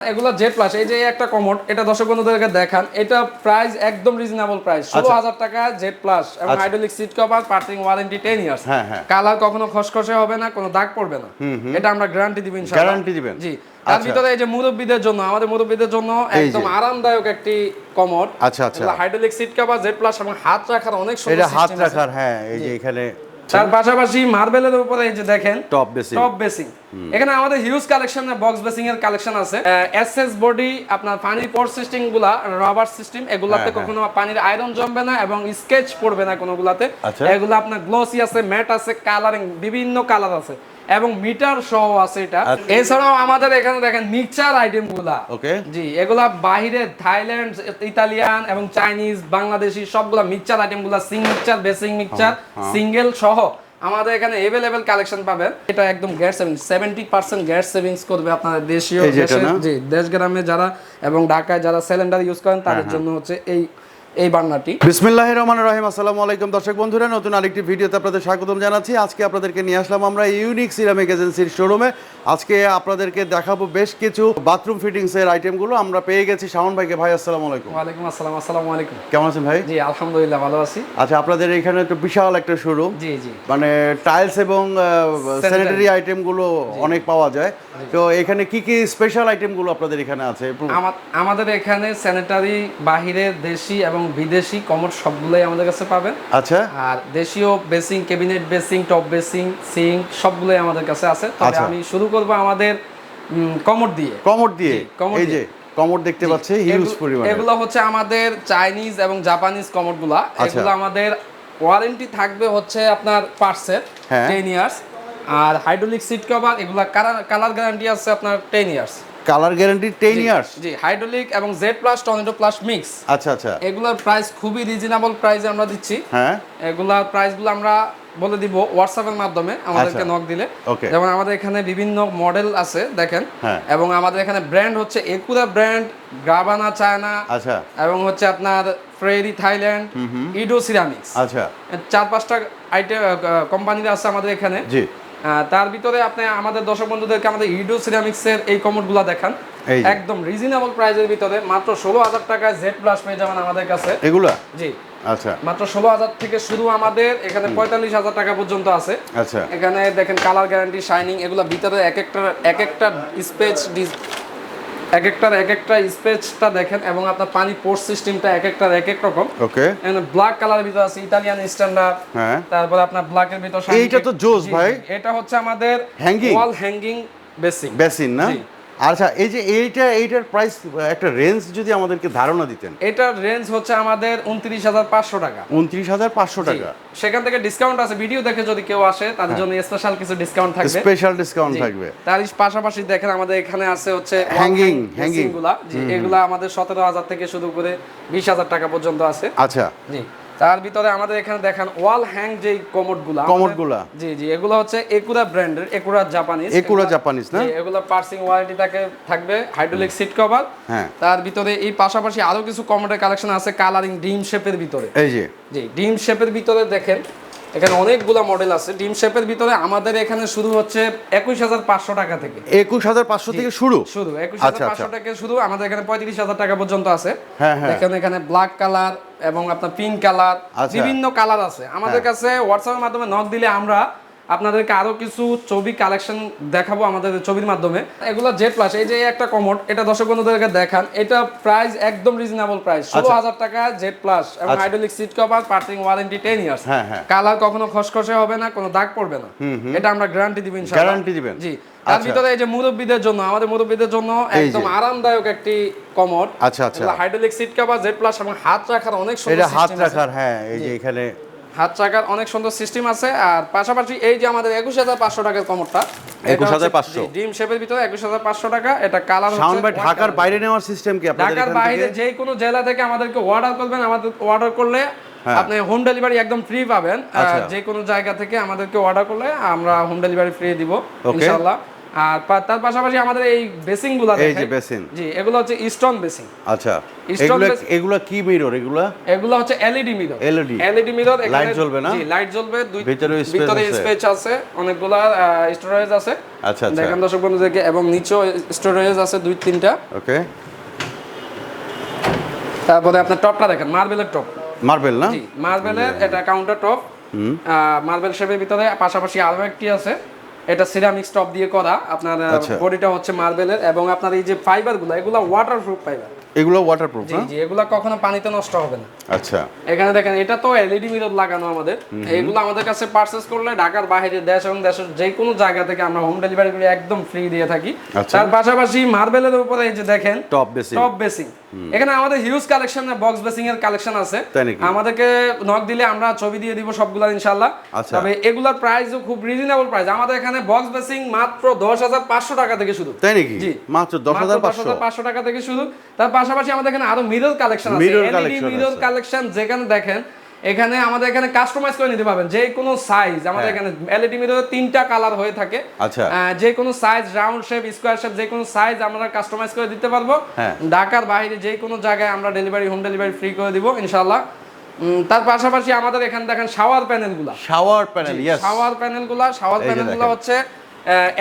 এগুলো Z plus এই যে একটা কমোড এটা দর্শক বন্ধুদেরকে দেখান এটা প্রাইস একদম রিজনেবল প্রাইস ষোলো হাজার টাকা জেড প্লাস এবং আচ্ছা। Hydraulic seat cover parting warranty ten years হ্যাঁ, হ্যাঁ। কালার কখনো খসখসে হবে না কোনো দাগ পড়বে না এটা আমরা গ্যারান্টি দিব ইনশাআল্লাহ Guarantee দিবেন? জি তার আচ্ছা। ভিতরে এই যে মুরব্বীদের জন্য আমাদের মুরব্বীদের জন্য। একদম আরামদায়ক একটি কমোড আচ্ছা, আচ্ছা। Hydraulic seat cover Z plus এবং হাত রাখার অনেক সুন্দর এটা হাত রাখার হ্যাঁ এই যে এখানে তার পাশাপাশি মার্বেলের উপরে এই যে দেখেন টপ বেসিং টপ বেসিং এখানে আমাদের হিউজ কালেকশন বক্স বেসিং এর কালেকশন আছে। এসএস বডি আপনার পানির সিস্টেমগুলা রাবার সিস্টেম এগুলাতে হ্যাঁ, কখনো পানির আয়রন জমবে না এবং স্কেচ পড়বে না কোনোগুলাতে। আচ্ছা। এগুলো আপনার গ্লোসি আছে ম্যাট আছে কালারিং বিভিন্ন কালার আছে। এবং মিটার সহ আছে এটা। আচ্ছা। এছাড়াও আমাদের এখানে দেখেন মিক্সচার আইটেমগুলা ওকে। জি এগুলা বাহিরে থাইল্যান্ড ইতালিয়ান এবং চাইনিজ বাংলাদেশি সবগুলা mixture আইটেমগুলা sink mixture basin mixture single সহ আমাদের এখানে এভেলেবেল কালেকশন পাবেন। এটা একদম gas saving seventy percent gas savings করবে আপনাদের দেশীয়? জি দেশ গ্রামে যারা এবং ঢাকায় যারা সিলিন্ডার ইউজ করেন তাদের হ্যাঁ, জন্য হচ্ছে এই এই বান্নাটি। বিসমিল্লাহির রহমানির রহিম। আসসালামু আলাইকুম দর্শক বন্ধুরা নতুন আরেকটি ভিডিওতে আপনাদের স্বাগতম জানাচ্ছি। আজকে আপনাদেরকে নিয়ে আসলাম আমরা ইউনিক সিরামিক এজেন্সির শোরুমে আজকে আপনাদেরকে দেখাবো বেশ কিছু বাথরুম ফিটিংস এর আইটেমগুলো আমরা পেয়ে গেছি। শাওন ভাইকে ভাই আসসালামু আলাইকুম। ওয়ালাইকুম আসসালাম আসসালামু আলাইকুম। কেমন আছেন ভাই? জি আলহামদুলিল্লাহ ভালো আছি। আচ্ছা আপনাদের এখানে তো বিশাল একটা শোরুম জি জি। মানে টাইলস এবং স্যানিটারি আইটেমগুলো অনেক পাওয়া যায়। তো এখানে কি কি স্পেশাল আইটেমগুলো আপনাদের এখানে আছে? আমাদের এখানে স্যানিটারি বাহিরের দেশি এবং বিদেশি কমোড সবগুলোই আমাদের কাছে পাবেন। আচ্ছা। আর দেশীয় basin cabinet basin top basin sink সবগুলোই আমাদের কাছে আছে। তবে আচ্ছা। আমি শুরু করব আমাদের কমোড দিয়ে। কমোড দিয়ে? এই যে কমোড দেখতে পাচ্ছি হিউজ পরিমাণে এগুলো হচ্ছে আমাদের চাইনিজ এবং জাপানিজ কমোডগুলা। আচ্ছা। এগুলো আমাদের ওয়ারেন্টি থাকবে হচ্ছে আপনার পার্সের হ্যাঁ। টেন ইয়ার্স আর হাইড্রোলিক সিট কভার এগুলা কালার গ্যারান্টি আছে আপনার ten years colour guarantee ten years জি হাইড্রোলিক এবং Z plus tornado plus mix আচ্ছা আচ্ছা। এগুলোর প্রাইস খুবই রিজনেবল প্রাইসে আমরা দিচ্ছি। হ্যাঁ। এগুলার প্রাইসগুলো আমরা বলে দিব হোয়াটসঅ্যাপের মাধ্যমে আমাদেরকে আচ্ছা। নক দিলে। যেমন আমাদের এখানে বিভিন্ন মডেল আছে দেখেন। হ্যাঁ। এবং আমাদের এখানে ব্র্যান্ড হচ্ছে একুরা ব্র্যান্ড গাবানা চায়না আচ্ছা। এবং হচ্ছে আপনার ফ্রেরি থাইল্যান্ড ইডো সিরামিক্স আচ্ছা। চার পাঁচটা আইটেম কোম্পানির আছে আমাদের এখানে। জি। তার ভিতরে আপনি আমাদের দর্শক বন্ধুদেরকে আমাদের ইডো সিরামিক্স এর এই কমোডগুলো দেখান। একদম রিজনেবল প্রাইজের ভিতরে মাত্র ষোলো হাজার টাকায় জেড প্লাস পেয়ে যাবেন আমাদের কাছে। এগুলা? জি। আচ্ছা। মাত্র ষোলো হাজার থেকে শুরু আমাদের এখানে পঁয়তাল্লিশ হাজার টাকা পর্যন্ত আছে। আচ্ছা। এখানে দেখেন কালার গ্যারান্টি শাইনিং এগুলো ভিতরে এক একটা এক একটা স্পেচ এক একটার এক একটা স্পেসটা দেখেন এবং আপনার পানি পোর্ট সিস্টেমটা এক একটার এক এক রকম। ওকে এখানে ব্ল্যাক কালারের ভিতর আছে ইতালিয়ান স্ট্যান্ডার্ড হ্যাঁ। তারপরে আপনার ব্ল্যাকের ভিতর এইটা তো জোস ভাই। এটা হচ্ছে আমাদের hanging wall hanging basin basin না? জি। আচ্ছা এই যে এইটা এইটার প্রাইস একটা রেঞ্জ যদি আমাদেরকে ধারণা দিতেন। এটার রেঞ্জ হচ্ছে আমাদের উনত্রিশ হাজার পাঁচশো টাকা। উনত্রিশ হাজার পাঁচশো। টাকা। সেখান থেকে ডিসকাউন্ট আছে ভিডিও দেখে যদি কেউ আসে তাদের জন্য স্পেশাল কিছু ডিসকাউন্ট থাকবে। স্পেশাল ডিসকাউন্ট থাকবে। তার পাশাপাশি দেখেন আমাদের এখানে আছে হচ্ছে wall hang গুলা। এগুলা আমাদের সতেরো হাজার থেকে শুরু করে বিশ হাজার টাকা পর্যন্ত আছে। আচ্ছা। জি। তার ভিতরে আমাদের এখানে দেখেন ওয়াল হ্যাং যে কমোডগুলা কমোডগুলা? জি জি এগুলো হচ্ছে একুরা ব্র্যান্ডের একুরা জাপানিজ। একুরা জাপানিজ না? এগুলো পার্সিং ওয়ারেন্টি থাকে থাকবে হাইড্রোলিক সিট কভার। হ্যাঁ। তার ভিতরে এই পাশাপাশি আরও কিছু কমোডের কালেকশন আছে কালারিং ডিম শেপের ভিতরে। এই যে। জি ডিম শেপের ভিতরে দেখেন এখানে অনেকগুলা মডেল আছে। ডিম শেপের ভিতরে আমাদের এখানে শুরু হচ্ছে একুশ হাজার পাঁচশো টাকা থেকে। একুশ হাজার পাঁচশো থেকে শুরু? শুরু। একুশ আচ্ছা, হাজার পাঁচশো আচ্ছা। টাকা শুরু। আমাদের এখানে পঁয়ত্রিশ হাজার টাকা পর্যন্ত আছে। হ্যাঁ, হ্যাঁ। দেখেন এখানে ব্ল্যাক কালার এবং আপনার পিঙ্ক কালার আচ্ছা। বিভিন্ন কালার আছে। আমাদের কাছে হোয়াটসঅ্যাপের মাধ্যমে নক দিলে আমরা আপনাদেরকে আরও কিছু ছবি কালেকশন দেখাবো আমাদের ছবির মাধ্যমে। এগুলো জেড প্লাস এই যে একটা কমোড এটা দর্শক বন্ধুদেরকে দেখান এটা প্রাইস একদম রিজনেবল প্রাইস ষোলো হাজার টাকা জেড প্লাস এবং আচ্ছা। Hydraulic seat cover parting warranty ten years. Colour কখনো খসখসে হবে না কোনো দাগ পড়বে না। এটা আমরা গ্যারান্টি দিব ইনশাআল্লাহ। Guarantee দিবেন? জি। তার আচ্ছা। ভিতরে এই যে মুরব্বীদের জন্য আমাদের মুরব্বীদের জন্য একদম আরামদায়ক একটি কমোড আচ্ছা, আচ্ছা। Hydraulic seat cover Z plus এবং হাত রাখার অনেক সুন্দর হাত রাখার হ্যাঁ এই যে এখানে হাত রাখার অনেক সুন্দর সিস্টেম আছে আর পাশাপাশি এই যে আমাদের একুশ হাজার পাঁচশো টাকার কমোডটা 21,500 ডিম শেপের ভিতরে একুশ হাজার পাঁচশো টাকা এটা কালার শাওন ভাই ঢাকার বাইরে নেওয়ার সিস্টেম কি ঢাকার বাইরে থেকে যে কোনো জেলা থেকে আমাদেরকে অর্ডার করবেন আমাদের অর্ডার করলে হ্যাঁ। আপনি হোম ডেলিভারি একদম ফ্রি পাবেন আচ্ছা। যে কোনো জায়গা থেকে আমাদেরকে অর্ডার করলে আমরা হোম ডেলিভারি ফ্রি দিব. ইনশাআল্লাহ আর তার পাশাপাশি আমাদের এই বেসিংগুলা এই যে। বেসিন। জি এগুলো হচ্ছে স্টোন বেসিং আচ্ছা এগুলা এগুলা কি মিরর এগুলা? এগুলো হচ্ছে LED mirror LED LED mirror Light জ্বলবে না? জি লাইট জ্বলবে দুই ভিতরে? স্পেস আছে। অনেকগুলা স্টোরেজ আছে। আচ্ছা আচ্ছা। দেখেন দর্শক বন্ধুদেরকে এবং নিচেও স্টোরেজ আছে দুই তিনটা। ওকে। তারপরে আপনার টপটা দেখেন মার্বেলের টপ মার্বেল না? জি মার্বেলের এটা কাউন্টার টপ মার্বেল শেপের ভিতরে পাশাপাশি আরও একটি আছে। এটা সিরামিক্স টপ দিয়ে করা। আপনার আচ্ছা। বডিটা হচ্ছে মার্বেলের এবং আপনার এই যে ফাইবারগুলো এগুলো ওয়াটারপ্রুফ ফাইবার এগুলো ওয়াটারপ্রুফ জি জি এগুলো কখনো পানিতে নষ্ট হবে না। আচ্ছা। এখানে দেখেন এটা তো এলইডি মিরর লাগানো আমাদের। এগুলো আমাদের কাছে পারচেজ করলে ঢাকার বাইরে দেশ এবং দেশের যে কোনো জায়গা থেকে আমরা হোম ডেলিভারি করে একদম ফ্রি দিয়ে থাকি। আচ্ছা। তার পাশাপাশি মার্বেলের উপরে এই যে দেখেন টপ বেসিন টপ বেসিং এখানে আমাদের হিউজ কালেকশন বক্স বেসিং এর কালেকশন আছে। আমাদেরকে নক দিলে আমরা ছবি দিয়ে দিব সবগুলা ইনশাআল্লাহ। আচ্ছা। তবে এগুলার প্রাইসও খুব রিজনেবল প্রাইস আমাদের এখানে বক্স বেসিং মাত্র দশ হাজার পাঁচশো টাকা থেকে শুধু তাই নাকি? জি। মাত্র দশ হাজার পাঁচশো। পাঁচশো টাকা থেকে শুধু তার পাশাপাশি আমাদের এখানে আরও মিরর কালেকশন আছে। মিরর কালেকশন যেখানে দেখেন এখানে আমাদের এখানে কাস্টমাইজ করে নিতে পারবেন যে কোনো সাইজ আমাদের হ্যাঁ। এখানে এলইডি মিররের তিনটা কালার হয়ে থাকে। আচ্ছা। যে কোনো size round shape square shape যে কোনো সাইজ আমরা কাস্টমাইজ করে দিতে পারব। হ্যাঁ। ঢাকার বাইরে যে কোনো জায়গায় আমরা ডেলিভারি হোম ডেলিভারি ফ্রি করে দিব ইনশাআল্লাহ। তার পাশাপাশি আমাদের এখানে দেখেন শাওয়ার প্যানেলগুলা শাওয়ার প্যানেল শাওয়ার প্যানেলগুলা শাওয়ার প্যানেলগুলো হচ্ছে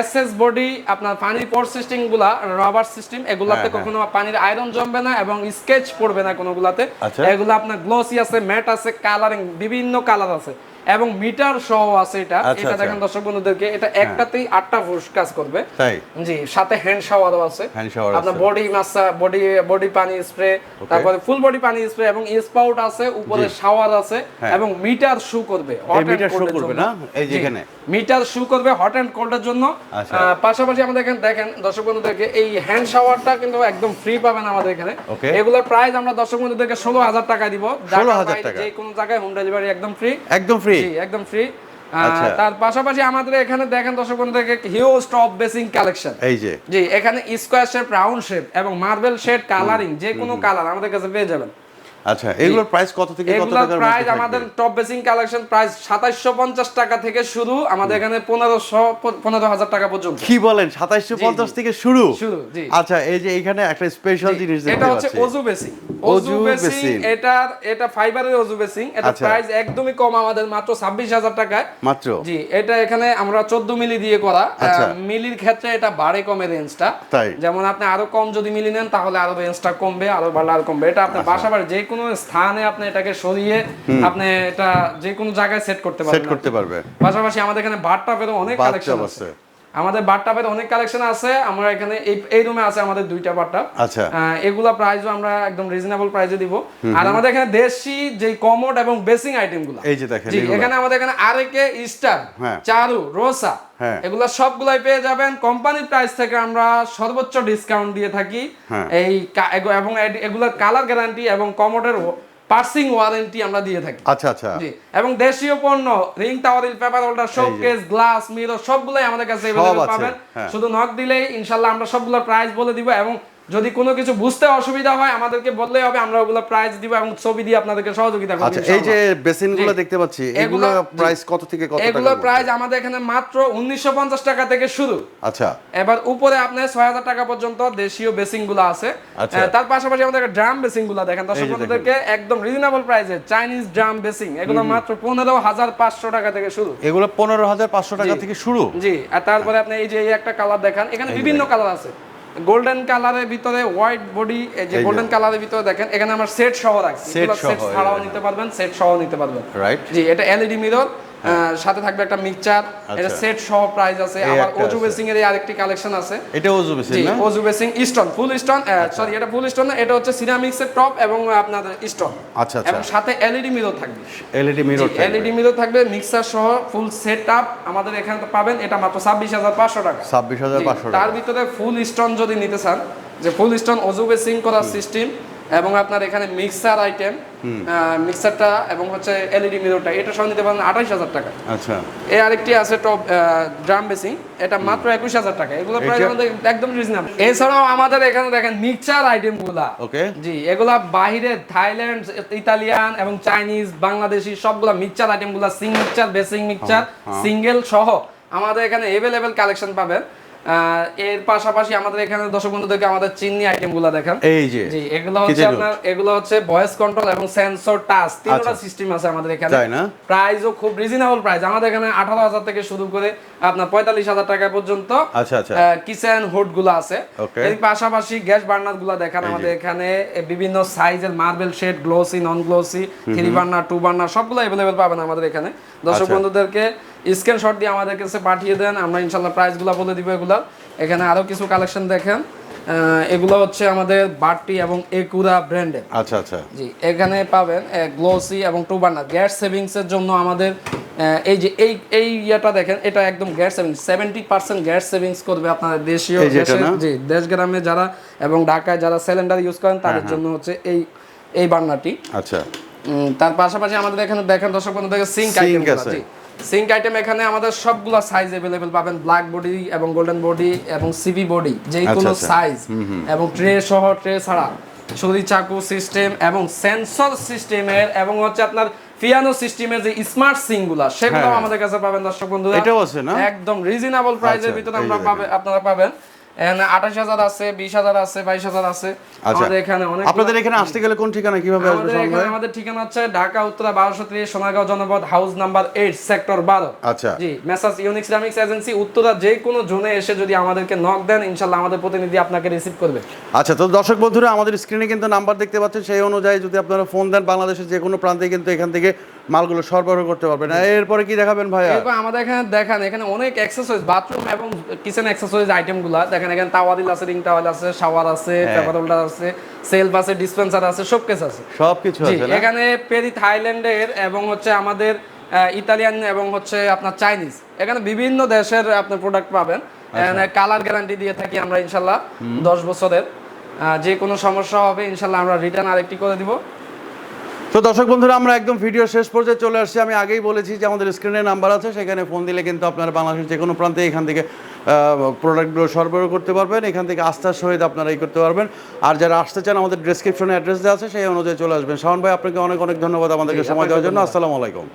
এসএস বডি আপনার পানির পোর সিস্টেমগুলা রাবার সিস্টেম এগুলাতে হ্যাঁ, কখনো পানির আয়রন জমবে না এবং স্কেচ পড়বে না কোনোগুলাতে। আচ্ছা। এগুলো আপনার গ্লসি আছে ম্যাট আছে কালারিং বিভিন্ন কালার আছে। এবং মিটার সহ আছে এটা। আচ্ছা, এটা আচ্ছা। দেখেন দর্শক বন্ধুদেরকে এটা একটাতেই আটটা ফুস কাজ করবে। তাই? জি সাথে হ্যান্ড শাওয়ারও আছে। Hand shower আপনার বডি মাসা বডি বডি পানি স্প্রে তারপরে ফুল বডি পানি স্প্রে এবং স্পাউট আছে উপরে শাওয়ার আছে হ্যাঁ। এবং মিটার শু করবে meter show করবে না? এই যে এখানে। মিটার শু করবে হট অ্যান্ড কোল্ডের জন্য। আচ্ছা। পাশাপাশি আমাদের এখানে দেখেন দর্শক বন্ধুদেরকে এই হ্যান্ড শাওয়ারটা কিন্তু একদম ফ্রি পাবেন আমাদের এখানে. এগুলোর প্রাইস আমরা দর্শক বন্ধুদেরকে ষোলো হাজার টাকা দিব। 16,000 টাকা। যে কোনো জায়গায় হোম ডেলিভারি একদম ফ্রি একদম ফ্রি জি একদম ফ্রি আচ্ছা। তার পাশাপাশি আমাদের এখানে দেখেন দর্শক বন্ধুদেরকে হিউজ টপ বেসিং কালেকশন এই যে। জি এখানে স্কোয়ার শেপ রাউন্ড শেপ এবং মার্বেল শেড কালারিং যে কোনো কালার আমাদের কাছে পেয়ে যাবেন। আচ্ছা এগুলোর প্রাইস কত থেকে কত টাকার প্রাইস আমাদের টপ বেসিং কালেকশন প্রাইস সাতাইশশো পঞ্চাশ টাকা থেকে শুরু আমাদের এখানে পনেরোশো পনেরো হাজার টাকা পর্যন্ত। কি বলেন সাতাইশশো পঞ্চাশ জি। থেকে শুরু? শুরু, জি। আচ্ছা এই যে এখানে একটা স্পেশাল জিনিস এটা হচ্ছে অজু বেসিং অজু বেসিং এটার এটা ফাইবারের অজু বেসিং এটা আচ্ছা। প্রাইস একদমই কম আমাদের মাত্র টাকায়। মাত্র? জি এটা এখানে আমরা চোদ্দ মিলি দিয়ে করা। আচ্ছা। মিলির ক্ষেত্রে এটা বাড়ে কমে রেঞ্জটা। যেমন আপনি আরও কম যদি মিলি নেন তাহলে আরও রেঞ্জটা কমবে আরও বাড়লে আরও কমবে। এটা আচ্ছা। আপনার বাসা বাড়ি যে কোনো স্থানে আপনি এটাকে সরিয়ে আপনি এটা যে কোনো জায়গায় সেট করতে সেট করতে পারবে। পাশাপাশি আমাদের এখানে বারটাপেরও অনেক কালেকশন আছে। আমাদের বারটাপের অনেক কালেকশন আছে। আমরা এখানে এই এই রুমে আছে আমাদের দুইটা বারটাপ আচ্ছা। এগুলা প্রাইসও আমরা একদম রিজনেবল প্রাইসে দিব। আর আমাদের এখানে দেশি যে কমোড এবং বেসিং আইটেমগুলো এই যে দেখেন এখানে আমাদের এখানে আরেকে স্টার হ্যাঁ। চারু রোসা হ্যাঁ। এগুলা সবগুলাই পেয়ে যাবেন। কোম্পানির প্রাইস থেকে আমরা সর্বোচ্চ ডিসকাউন্ট দিয়ে থাকি। হ্যাঁ। এই এবং এগুলার কালার গ্যারান্টি এবং কমোডের পার্সিং ওয়ারেন্টি আমরা দিয়ে থাকি। আচ্ছা আচ্ছা। জি এবং দেশীয় পণ্য ring towel rail paper holder showcase glass mirror সবগুলাই আমাদের কাছে अवेलेबल পাবেন। হ্যাঁ। শুধু নক দিলেই ইনশাআল্লাহ আমরা সবগুলোর প্রাইস বলে দিব এবং যদি কোনো কিছু বুঝতে অসুবিধা হয় আমাদেরকে বললেই হবে আমরা ওগুলো প্রাইস দিব এবং ছবি দিয়ে আপনাদেরকে সহযোগিতা করব আচ্ছা এই যে বেসিনগুলো দেখতে পাচ্ছি এগুলো এগুলো- প্রাইস কত থেকে কত টাকা এগুলোর প্রাইস আমাদের এখানে মাত্র উনিশশো টাকা থেকে শুরু। আচ্ছা। এবার উপরে আপনার ছয় হাজার টাকা পর্যন্ত দেশীয় বেসিংগুলো আছে। আচ্ছা। তার পাশাপাশি আমাদের ড্রাম বেসিংগুলো দেখেন দর্শক বন্ধুদেরকে একদম রিজনেবল প্রাইসে চাইনিজ ড্রাম বেসিং এগুলো মাত্র পনেরো হাজার পাঁচশো টাকা থেকে শুরু। এগুলো পনেরো হাজার পাঁচশো টাকা থেকে শুরু? জি আর তারপরে আপনি এই যে এই একটা কালার দেখান এখানে বিভিন্ন কালার আছে। গোল্ডেন কালারের ভিতরে হোয়াইট বডি এই যে। গোল্ডেন কালারের ভিতরে দেখেন এখানে আমার সেট সহ রাখছি। সেট সহ, ছাড়াও নিতে পারবেন সেট সহ নিতে পারবেন। রাইট জি এটা এলইডি মিরর সাথে থাকবে একটা মিক্সচার এটা আচ্ছা। সেট সহ প্রাইস আছে। আবার ওজু বেসিং এর আরেকটি কালেকশন আছে। এটা ওজু বেসিন জি না? ওজু basin stone full stone sorry এটা ফুল স্টোন না এটা হচ্ছে সিরামিক্স এর টপ এবং আপনার স্টোন আচ্ছা আচ্ছা। এবং সাথে এলইডি মিরর থাকবে। এলইডি মিরর থাকবে। এলইডি মিরর থাকবে মিক্সার সহ ফুল সেট আপ আমাদের এখানে তো পাবেন এটা মাত্র ছাব্বিশ হাজার পাঁচশো টাকা। ছাব্বিশ হাজার জি, পাঁচশো তার ভিতরে ফুল স্টোন যদি নিতে চান যে ফুল স্টোন অজু বেসিং করার সিস্টেম এবং আপনার এখানে মিক্সার আইটেম মিক্সারটা এবং হচ্ছে এলইডি মিররটা এটা সহ নিতে পারেন আঠাইশ হাজার টাকা। আচ্ছা। এই আরেকটি আছে টপ ড্রাম বেসিং এটা মাত্র একুশ হাজার টাকা। এগুলো প্রাইস আমাদের একদম রিজনেবল এছাড়াও আমাদের এখানে দেখেন মিক্সার আইটেমগুলা ওকে। জি এগুলা বাহিরে থাইল্যান্ড ইতালিয়ান এবং চাইনিজ বাংলাদেশি সবগুলা mixture আইটেমগুলা sink mixture basin mixer single সহ আমাদের এখানে এভেলেবেল কালেকশন পাবেন। এর পাশাপাশি আমাদের এখানে দর্শক বন্ধুদেরকে আমাদের চিনি আইটেমগুলো দেখান। এই যে জি এগুলো হচ্ছে আপনার এগুলো হচ্ছে ভয়েস কন্ট্রোল এবং সেন্সর টাচ তিনটা আচ্ছা। সিস্টেম আছে আমাদের এখানে। তাই না? প্রাইসও খুব রিজনেবল প্রাইস আমাদের এখানে আঠারো হাজার থেকে শুরু করে আপনার পঁয়তাল্লিশ হাজার টাকা পর্যন্ত আচ্ছা আচ্ছা। কিচেন হুডগুলো আছে. এর পাশাপাশি গ্যাস বার্নারগুলো দেখান আমাদের এখানে। বিভিন্ন সাইজের marble shade glossy non glossy three burner two burner সবগুলো অ্যাভেলেবেল পাবেন আমাদের এখানে। দর্শক আচ্ছা। বন্ধুদেরকে স্ক্রিনশট দিয়ে আমাদের কাছে পাঠিয়ে দেন আমরা ইনশাল্লাহ প্রাইসগুলো বলে দিব এগুলার। এখানে আরও কিছু কালেকশন দেখেন। এগুলো হচ্ছে আমাদের বারটি এবং একুরা ব্র্যান্ডের আচ্ছা আচ্ছা। জি এখানে পাবেন গ্লোসি এবং টু বার্নার গ্যাস সেভিংস এর জন্য আমাদের এই যে এই এই ইয়েটা দেখেন এটা একদম gas savings seventy percent gas savings করবে আপনাদের দেশীয়? জি দেশ গ্রামে যারা এবং ঢাকায় যারা সিলিন্ডার ইউজ করেন হ্যাঁ, তাদের জন্য হচ্ছে এই এই বার্নারটি আচ্ছা। তার পাশাপাশি আমাদের এখানে দেখেন দর্শক বন্ধু দেখেন সিঙ্ক Sink আইটেম আছে। জি সিঙ্ক আইটেম এখানে আমাদের সবগুলো সাইজ अवेलेबल পাবেন ব্ল্যাক বডি এবং গোল্ডেন বডি এবং সিবি বডি যে আচ্ছা, কোনো আচ্ছা। সাইজ এবং ট্রে সহ ট্রে ছাড়া ছুরি চাকু সিস্টেম এবং সেন্সর সিস্টেমের এবং হচ্ছে আপনার পিয়ানো সিস্টেমের যে স্মার্ট সিঙ্কগুলা সেগুলো হ্যাঁ। আমাদের কাছে পাবেন দর্শক বন্ধুরা এটাও আছে না? একদম রিজনেবল প্রাইসের আচ্ছা, ভিতরে এই আমরা যে পাবে আপনারা পাবেন এখানে আঠাশ হাজার আছে বিশ হাজার আছে বাইশ হাজার আছে। আচ্ছা। আমাদের এখানে অনেক আপনাদের এখানে আসতে গেলে কোন ঠিকানা কীভাবে আমাদের এখানে আমাদের ঠিকানা হচ্ছে ঢাকা উত্তরা বারোশো ত্রিশ সোনারগাঁও জনপদ হাউস নাম্বার এইট সেক্টর বারো। আচ্ছা। জি ইউনিক সিরামিক্স এজেন্সি উত্তরা যে কোনো জোনে এসে যদি আমাদেরকে নক দেন ইনশাল্লাহ আমাদের প্রতিনিধি আপনাকে রিসিভ করবে। আচ্ছা তো দর্শক বন্ধুরা আমাদের স্ক্রিনে কিন্তু নাম্বার দেখতে পাচ্ছেন সেই অনুযায়ী যদি আপনারা ফোন দেন বাংলাদেশের যে কোনো প্রান্তে কিন্তু এখান থেকে মালগুলো সরবরাহ করতে পারবেন এরপরে কি দেখাবেন এরপর আমাদের এখানে দেখেন এখানে অনেক অ্যাক্সেসরিজ বাথরুম এবং কিচেন অ্যাক্সেসরিজ আইটেমগুলো দেখেন এখানে তাওয়াদিল আছে রিং টাওয়াল আছে শাওয়ার আছে হ্যাঁ। পেপার হোল্ডার আছে সেলফ আছে ডিসপেন্সার আছে সব কিছু আছে সব কিছু আছে এখানে পেরি থাইল্যান্ডের এবং হচ্ছে আমাদের ইতালিয়ান এবং হচ্ছে আপনার চাইনিজ এখানে বিভিন্ন দেশের আপনার প্রোডাক্ট পাবেন। আচ্ছা। কালার গ্যারান্টি দিয়ে থাকি আমরা ইনশাল্লাহ দশ বছরের। যে কোনো সমস্যা হবে ইনশাল্লাহ আমরা রিটার্ন আরেকটি করে দিব। তো দর্শক বন্ধুরা আমরা একদম ভিডিও শেষ পর্যায়ে চলে আসছি। আমি আগেই বলেছি যে আমাদের স্ক্রিনে নাম্বার আছে সেখানে ফোন দিলে কিন্তু আপনারা বাংলাদেশের যে কোনো প্রান্তে এখান থেকে প্রোডাক্টগুলো সরবরাহ করতে পারবেন। এখান থেকে আস্থার সহিত আপনারা এই করতে পারবেন। আর যারা আসতে চান আমাদের ডিসক্রিপশনে অ্যাড্রেস দেওয়া আছে সেই অনুযায়ী চলে আসবেন। শাওন ভাই আপনাকে অনেক অনেক ধন্যবাদ আমাদেরকে সময় দেওয়ার জন্য। আসসালামু আলাইকুম।